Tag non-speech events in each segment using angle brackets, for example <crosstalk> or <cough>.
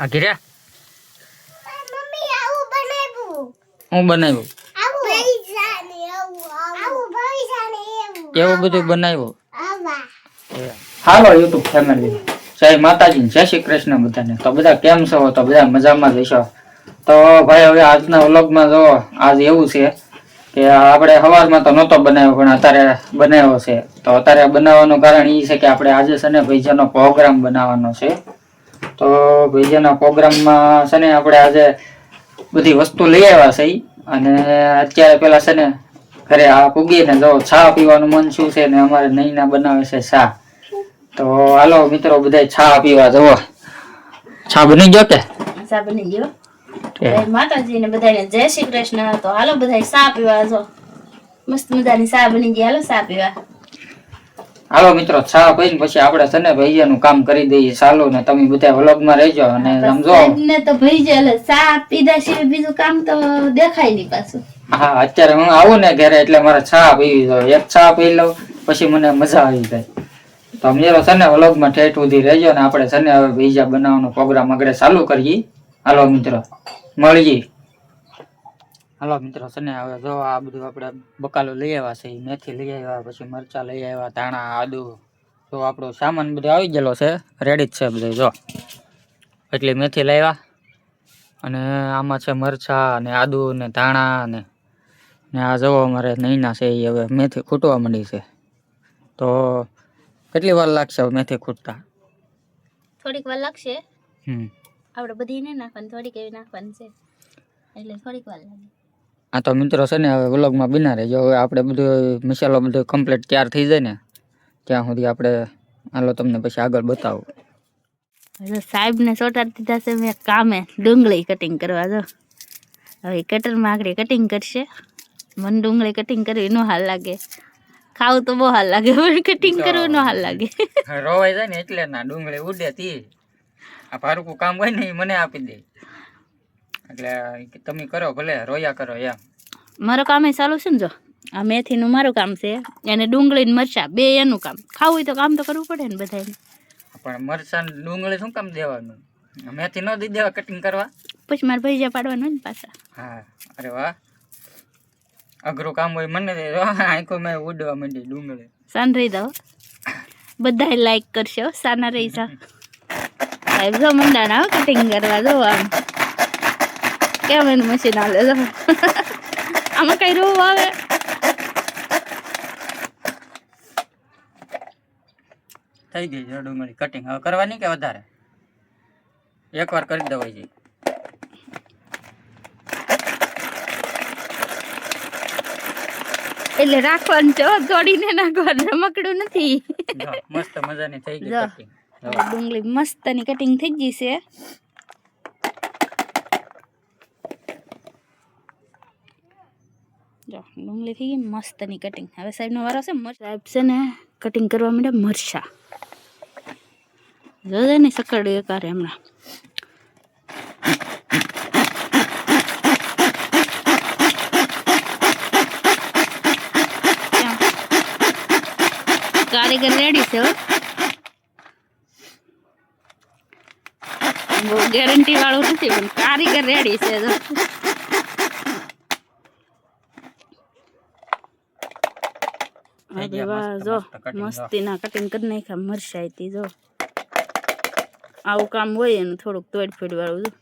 આ ઘીર્યા મમ્મી આવું બનાવ્યું હું બનાવ્યું? આવું. પૈસા ને આવું. આવું પૈસા ને એવું. એવું બધું બનાવ્યું? હાલો યુટ્યુબ ફેમિલી જય માતાજી જય શ્રી કૃષ્ણ બધાને. તો બધા કેમ છો? તો બધા મજામાં જ તો ભાઈ હવે આજના વ્લોગમાં જો આજ એવું છે કે આપણે સવારમાં તો નહોતો બનાવ્યો પણ અત્યારે બનાવ્યો છે. તો અત્યારે બનાવવાનું કારણ એ છે કે આપણે આજે છે ને ભૈજાનો પ્રોગ્રામ બનાવવાનો છે. તો ભૈજાના પ્રોગ્રામમાં છે ને આપણે આજે બધી વસ્તુ લઈ આવ્યા છે અને અત્યારે પેલા છે ને ઘરે આ પૂગીને જો ચા પીવાનું મન શું છે ને અમારે નૈના બનાવે છે ચા. તો હાલો મિત્રો બધા ચા પીવા જવો. ચા બની ગયો કે? સા બની ગયો. માતાજી ને બધાને જય શ્રી કૃષ્ણ. તો હાલો બધા સા પીવા જો. મસ્ત મજાની સા બની ગઈ. હાલો સા પીવા. હાલો મિત્રો ચા પીને પછી આપણે છે ને ભૈયાનું કામ કરી દઈએ ચાલુ ને તમે બધા વ્લોગમાં રહેજો અને સમજો. ને તો ભાઈ છે એટલે સા પીધા સિવાય બીજું કામ તો દેખાય નહીં પાછું. હા અત્યારે હું આવું ને ઘરે એટલે મારે ચા પીવી જોઈએ. એક ચા પી લઉં પછી મને મજા આવી જાય. તો મેરો છે ને વ્લોગમાં ઠેઠ સુધી રહેજો ને આપણે છે ને હવે બીજા બનાવવાનો પ્રોગ્રામ આગળ ચાલુ કરીએ. હાલો મિત્રો મળીએ. હાલો મિત્રો છે ને હવે જો આ બધું આપણે બકાલો લઈ આવ્યા છે મેથી લઈ આવ્યા પછી મરચા લઈ આવ્યા ધાણા આદુ. તો આપણો સામાન બધો આવી ગયેલો છે રેડી જ છે બધું જો. એટલી મેથી લાવ્યા અને આમાં છે મરચા અને આદુ ને ધાણા ને ને આ જવો અમારે નૈના છે એ હવે મેથી ખૂટવા માંડી છે. તો કેટલી વાર લાગશે મેથી ખૂટતા? થોડીક વાર લાગશે. હમ. આપણે બધી નહીં નાખવાની થોડીક એવી નાખવાની છે. એટલે થોડીક વાર લાગે. આ તો મિત્રો છે ને હવે વ્લોગમાં બિના રહેજો. હવે આપણે બધું મસાલો બધો કમ્પ્લીટ તૈયાર થઈ જાય ને ત્યાં સુધી આપણે હાલો તમને પછી આગળ બતાવું. હવે સાહેબ ને ચોટાડી દીધા છે મેં કામે ડુંગળી કટિંગ કરવા જો. હવે કટરમાં આગળ કટિંગ કરશે. મને ડુંગળી કટિંગ કરવી નો હાલ લાગે. ખાવું તો બહુ હાલ લાગે પણ કટિંગ કરવું નો હાલ લાગે. રોવાય જાય ને એટલે ના ડુંગળી ઉડે તી. આ પારકું કામ હોય ને મને આપી દે. એટલે તમે કરો ભલે રોયા કરો એમ. મારું કામ એ ચાલુ છે ને જો? આ મેથીનું મારું કામ છે. અને ડુંગળી ને મરચા બે એનું કામ. ખાવું હોય તો કામ તો કરવું પડે ને બધાને પણ મરચાં ડુંગળી શું કામ દેવાનું? મેથી ન દઈ દેવા કટિંગ કરવા? પછી મારે ભૈજા પાડવાનું ને પાછા. હા અરે વાહ. અઘરું કામ હોય મને આંખો મેં ઉડવા માંડી ડુંગળી. સાન રહી દો બધા લાઈક કરશો સાના રહી જા <laughs> સાહેબ જો મંડાણા કટિંગ કરવા દો આમ. કેમ એનું મશીન હાલે જો આમાં કઈ રોવું આવે? થઈ ગઈ છે ડુંગળી કટિંગ હવે કરવાની કે વધારે? એકવાર કરી દેવાય છે એટલે રાખવાનું છે તોડીને નાખવાનું રમકડું નથી. મસ્ત મજાની થઈ ગઈ કટિંગ ડુંગળી મસ્તની કટિંગ થઈ ગઈ છે. જો, ડુંગળી થઈ ગઈ મસ્તની કટિંગ હવે સાહેબનો વારો છે સાહેબ છે ને કટિંગ કરવા માંડે મરચા. જોજે ને સકડ એકારે હમણાં. કારીગર રેડી છે ગેરંટી વાળું નથી, પણ કારીગર રેડી છે થઈ ગયા જો મસ્તીના કટિંગ કરી નાખ્યા મરચાઈથી જો. આવું કામ હોય એનું થોડુંક તોડફોડ વાળું જો.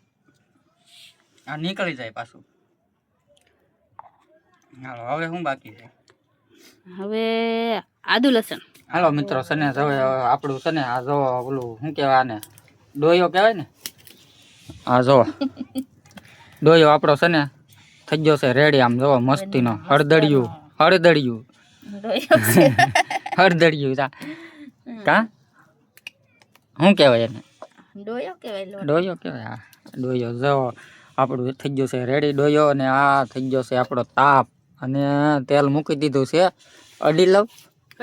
આ નીકળી જાય પાછું. હાલો હવે શું બાકી છે? હવે આદુ લસણ. હાલો મિત્રો સને હવે આપણું છે ને આ જો ઓલું શું કહેવાય આને? ડોયો કહેવાય ને? આ જો ડોયો આપણો છે ને થઈ ગયો છે રેડી આમ જો મસ્તીનો હળદળિયું હળદડિયું <laughs> હળદડિયું તા કા? શું કહેવાય એને? ડોયો કહેવાય ડોયો કહેવાય હા. ડોયો જો આપણું થઈ ગયું છે રેડી ડોયો અને આ થઈ ગયો છે આપણો તાપ. અને તેલ મૂકી દીધું છે. અડી લવ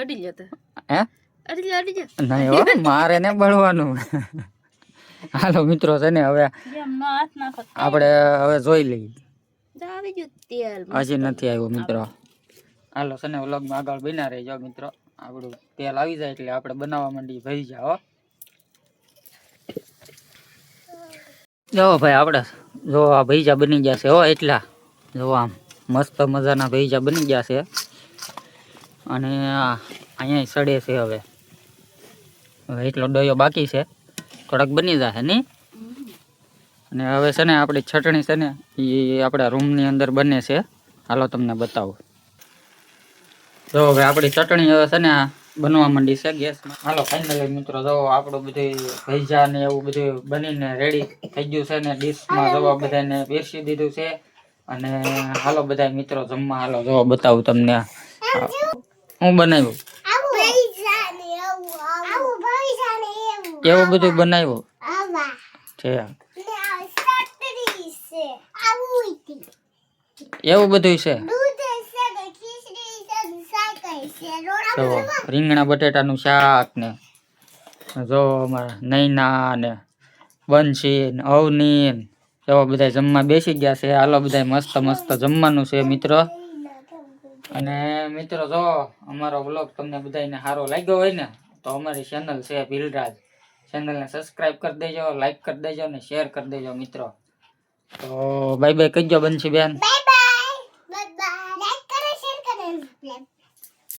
અડી જતો હે? અડી જા અડી જા નહીં હો મારે ને બળવાનું. હાલો મિત્રો છે ને હવે આપણે હવે જોઈ લઈએ. હજી નથી આવ્યું મિત્રો. હાલો, સને વ્લોગમાં આગળ બના રહેજો મિત્રો. આપણું તેલ આવી જાય એટલે આપણે બનાવવા માંડી ભાઈ જાઓ જો ભાઈ, આપણે જો આ ભૈજા બની ગયા છે, હો, એટલા. જો આમ મસ્ત મજાના ભૈજા બની ગયા છે. અને અહીંયા સડે છે હવે. હવે એટલો ડયો બાકી છે. થોડાક બની જશે નહીં અને હવે છે ને આપણી છટણી છે ને એ આપણા રૂમની અંદર બને છે. હાલો, તમને બતાવું. જો હવે આપણી ચટણી હવે છે ને આ બનવા માંડી છે ગેસમાં. હાલો ફાઇનલી મિત્રો જો આપણું બધું ભૈજા ને એવું બધું બનીને રેડી થઈ ગયું છે ને ડીશમાં જો બધાને પીરસી દીધું છે. અને હાલો બધા મિત્રો જમવા હાલો જો બતાવું તમને હું બનાવ્યું? એવું બધું બનાવ્યું? છે. એવું બધું છે ને ખીચડી છે ને સાકર જો રીંગણા બટેટાનું શાક ને જો અમારા નૈના ને બંશી ને અવની જો બધા જમવા બેસી ગયા છે. હાલો બધા મસ્ત મસ્ત જમવાનું છે મિત્રો. અને મિત્રો જો અમારો વ્લોગ તમને બધાને સારો લાગ્યો હોય ને, તો અમારી ચેનલ છે ભીલરાજ. ચેનલને સબસ્ક્રાઇબ કરી દેજો લાઈક કરી દેજો ને શેર કરી દેજો મિત્રો. તો બાય બાય કહીજો બંશી બેન